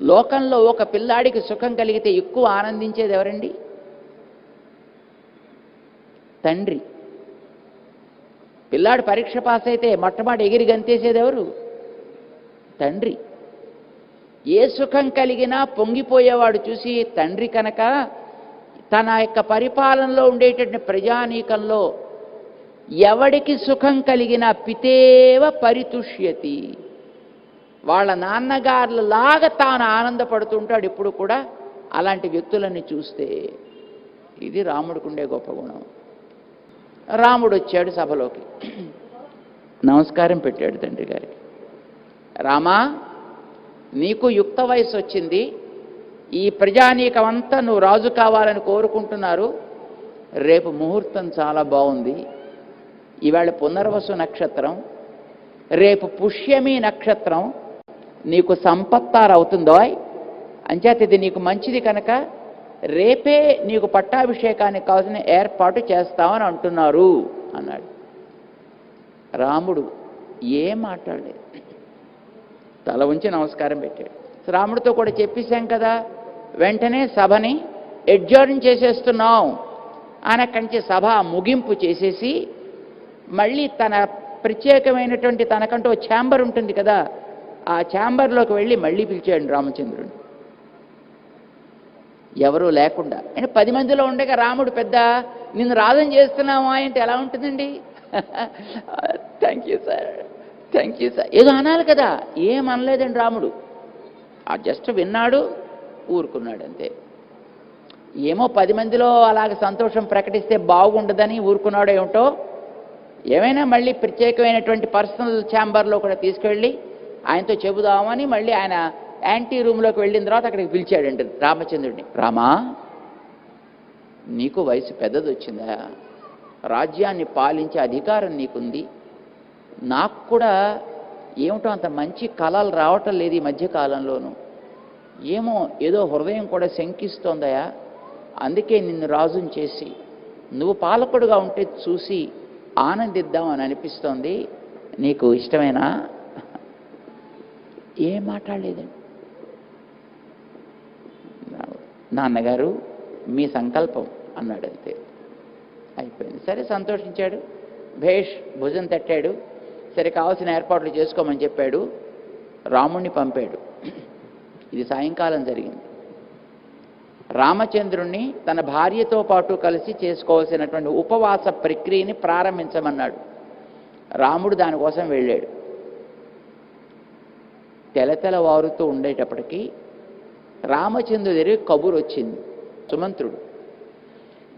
లోకంలో ఒక పిల్లాడికి సుఖం కలిగితే ఎక్కువ ఆనందించేది ఎవరండి? తండ్రి. పిల్లాడు పరీక్ష పాస్ అయితే మొట్టమొదటి ఎగిరి గంతేసేది ఎవరు? తండ్రి. ఏ సుఖం కలిగినా పొంగిపోయేవాడు చూసి తండ్రి కనుక తన యొక్క పరిపాలనలో ఉండేటటువంటి ప్రజానీకంలో ఎవడికి సుఖం కలిగినా పితేవ పరితుష్యతి. వాళ్ళ నాన్నగారులాగా తాను ఆనందపడుతుంటాడు ఇప్పుడు కూడా అలాంటి వ్యక్తులని చూస్తే. ఇది రాముడికి ఉండే గొప్ప గుణం. రాముడు వచ్చాడు సభలోకి. నమస్కారం పెట్టాడు తండ్రి గారికి. రామా నీకు యుక్త వయసు వచ్చింది. ఈ ప్రజానీకమంతా నువ్వు రాజు కావాలని కోరుకుంటున్నారు. రేపు ముహూర్తం చాలా బాగుంది. ఇవాళ పునర్వసు నక్షత్రం రేపు పుష్యమి నక్షత్రం నీకు సంపత్తారు అవుతుందో అంచేత ఇది నీకు మంచిది కనుక రేపే నీకు పట్టాభిషేకానికి కావాల్సిన ఏర్పాటు చేస్తామని అంటున్నారు అన్నాడు. రాముడు ఏం మాట్లాడలేదు. తల ఉంచి నమస్కారం పెట్టాడు. రాముడితో కూడా చెప్పేశాం కదా వెంటనే సభని ఎడ్జర్న్ చేసేస్తున్నాం అనకంచి సభ ముగింపు చేసేసి మళ్ళీ తన ప్రత్యేకమైనటువంటి తనకంటూ ఛాంబర్ ఉంటుంది కదా ఆ ఛాంబర్లోకి వెళ్ళి మళ్ళీ పిలిచాడు రామచంద్రుడు. ఎవరూ లేకుండా. అంటే పది మందిలో ఉండగా రాముడు పెద్ద నిన్ను రాధం చేస్తున్నావా? అంటే ఎలా ఉంటుందండి? Thank you sir thank you sir ఏదో అనాలి కదా. ఏం అనలేదండి రాముడు. ఆ జస్ట్ విన్నాడు ఊరుకున్నాడు అంతే. ఏమో పది మందిలో అలాగ సంతోషం ప్రకటిస్తే బాగుండదని ఊరుకున్నాడో ఏమిటో? ఏమైనా మళ్ళీ ప్రత్యేకమైనటువంటి పర్సనల్ ఛాంబర్లో కూడా తీసుకెళ్ళి ఆయనతో చెబుదామని మళ్ళీ ఆయన యాంటీ రూమ్లోకి వెళ్ళిన తర్వాత అక్కడికి పిలిచాడండి రామచంద్రుడిని. రామా నీకు వయసు పెద్దది వచ్చిందా రాజ్యాన్ని పాలించే అధికారం నీకుంది. నాకు కూడా ఏమిటో అంత మంచి కళలు రావటం లేదు ఈ మధ్యకాలంలోనూ ఏమో ఏదో హృదయం కూడా శంకిస్తోందయా? అందుకే నిన్ను రాజుని చేసి నువ్వు పాలకుడుగా ఉంటే చూసి ఆనందిద్దామని అనిపిస్తోంది. నీకు ఇష్టమేనా? ఏం మాట్లాడలేదండి. నాన్నగారు మీ సంకల్పం అన్నాడు అంతే. అయిపోయింది. సరే సంతోషించాడు. భేష్ భుజం తట్టాడు. సరే కావాల్సిన ఏర్పాట్లు చేసుకోమని చెప్పాడు. రాముణ్ణి పంపాడు. ఇది సాయంకాలం జరిగింది. రామచంద్రుణ్ణి తన భార్యతో పాటు కలిసి చేసుకోవాల్సినటువంటి ఉపవాస ప్రక్రియని ప్రారంభించమన్నాడు. రాముడు దానికోసం వెళ్ళాడు. తెలతెల వారుతూ ఉండేటప్పటికీ రామచంద్రుడి దగ్గర కబురు వచ్చింది. సుమంత్రుడు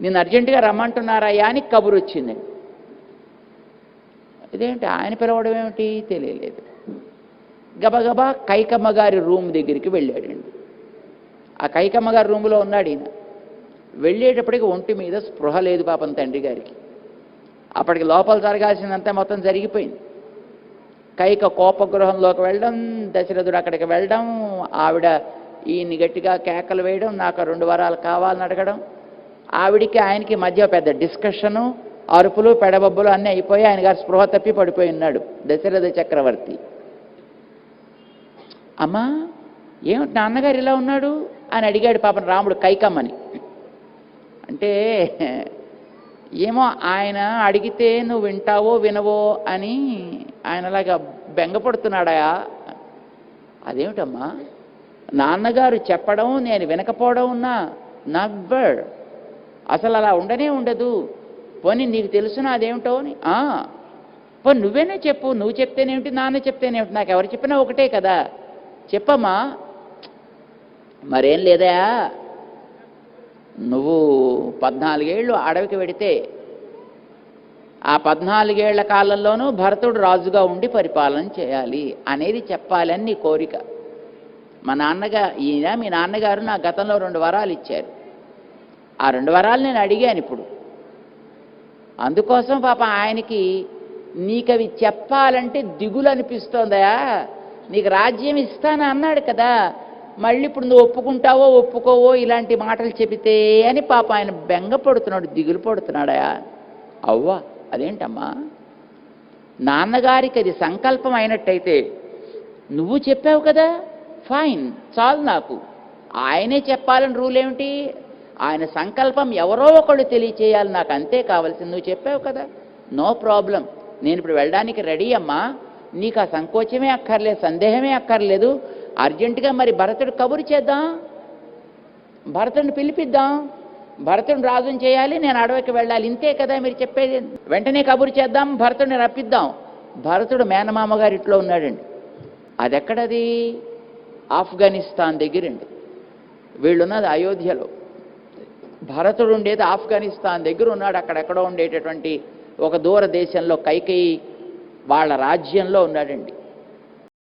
నేను అర్జెంటుగా రమ్మంటున్నారయ్యా అని కబురు వచ్చింది. ఇదేంటి? ఆయన పిలవడం ఏమిటి? తెలియలేదు. గబగబా కైకమ్మ గారి రూమ్ దగ్గరికి వెళ్ళాడండి ఆ కైకమ్మ గారి రూమ్లో ఉన్నాడు ఈయన. వెళ్ళేటప్పటికి ఒంటి మీద స్పృహ లేదు పాపం తండ్రి గారికి. అప్పటికి లోపల జరగాల్సిందంతా మొత్తం జరిగిపోయింది. కైక కోపగృహంలోకి వెళ్ళడం దశరథుడు అక్కడికి వెళ్ళడం ఆవిడ ఈయన్ని గట్టిగా కేకలు వేయడం నాకు రెండు వారాలు కావాలని అడగడం ఆవిడికి ఆయనకి మధ్య పెద్ద డిస్కషను అరుపులు పెడబబ్బులు అన్నీ అయిపోయి ఆయన గారు స్పృహ తప్పి పడిపోయి ఉన్నాడు దశరథ చక్రవర్తి. అమ్మా ఏమిటి నాన్నగారు ఇలా ఉన్నాడు? అని అడిగాడు పాపం రాముడు కైకమ్మని. అంటే ఏమో ఆయన అడిగితే నువ్వు వింటావో వినవో అని ఆయనలాగా బెంగపడుతున్నాడా? అదేమిటమ్మా? నాన్నగారు చెప్పడం నేను వినకపోవడం ఉన్నా నవ్వర్ అసలు అలా ఉండనే ఉండదు. పోనీ నీకు తెలుసునా అదేమిటో అని? పోనీ నువ్వేనే చెప్పు? నువ్వు చెప్తేనేమిటి నాన్న చెప్తేనేమిటి? నాకు ఎవరు చెప్పినా ఒకటే కదా. చెప్పమ్మా. మరేం లేదా. నువ్వు పద్నాలుగేళ్ళు అడవికి వెడితే ఆ పద్నాలుగేళ్ళ కాలంలోనూ భరతుడు రాజుగా ఉండి పరిపాలన చేయాలి అనేది చెప్పాలని నీ కోరిక. మా నాన్నగా ఈయన మీ నాన్నగారు నా గతంలో రెండు వరాలు ఇచ్చారు. ఆ రెండు వరాలు నేను అడిగాను ఇప్పుడు. అందుకోసం పాప ఆయనకి నీకు అవి చెప్పాలంటే దిగులు అనిపిస్తోందయా నీకు రాజ్యం ఇస్తాను అన్నాడు కదా. మళ్ళీ ఇప్పుడు నువ్వు ఒప్పుకుంటావో ఒప్పుకోవో ఇలాంటి మాటలు చెబితే అని పాప ఆయన బెంగ పడుతున్నాడు దిగులు పడుతున్నాడా? అవ్వా అదేంటమ్మా? నాన్నగారికి అది సంకల్పం అయినట్టయితే నువ్వు చెప్పావు కదా? ఫైన్ చాలు నాకు. ఆయనే చెప్పాలని రూల్ ఏమిటి? ఆయన సంకల్పం ఎవరో ఒకళ్ళు తెలియచేయాలి నాకు అంతే కావాల్సింది. నువ్వు చెప్పావు కదా? నో ప్రాబ్లం నేను ఇప్పుడు వెళ్ళడానికి రెడీ అమ్మా. నీకు ఆ సంకోచమే అక్కర్లేదు సందేహమే అక్కర్లేదు. అర్జెంటుగా మరి భరతుడు కబురు చేద్దాం. భరతుడిని పిలిపిద్దాం. భరతుడిని రాజుని చేయాలి నేను అడవికి వెళ్ళాలి. ఇంతే కదా మీరు చెప్పేది? వెంటనే కబురు చేద్దాం భరతుడిని రప్పిద్దాం. భరతుడు మేనమామ గారి ఇంట్లో ఉన్నాడండి. అది ఎక్కడది ఆఫ్ఘనిస్తాన్ దగ్గరండి. వీళ్ళున్నది అయోధ్యలో. భరతుడు ఉండేది ఆఫ్ఘనిస్తాన్ దగ్గర ఉన్నాడు. అక్కడెక్కడో ఉండేటటువంటి ఒక దూర దేశంలో కైకేయి వాళ్ళ రాజ్యంలో ఉన్నాడండి.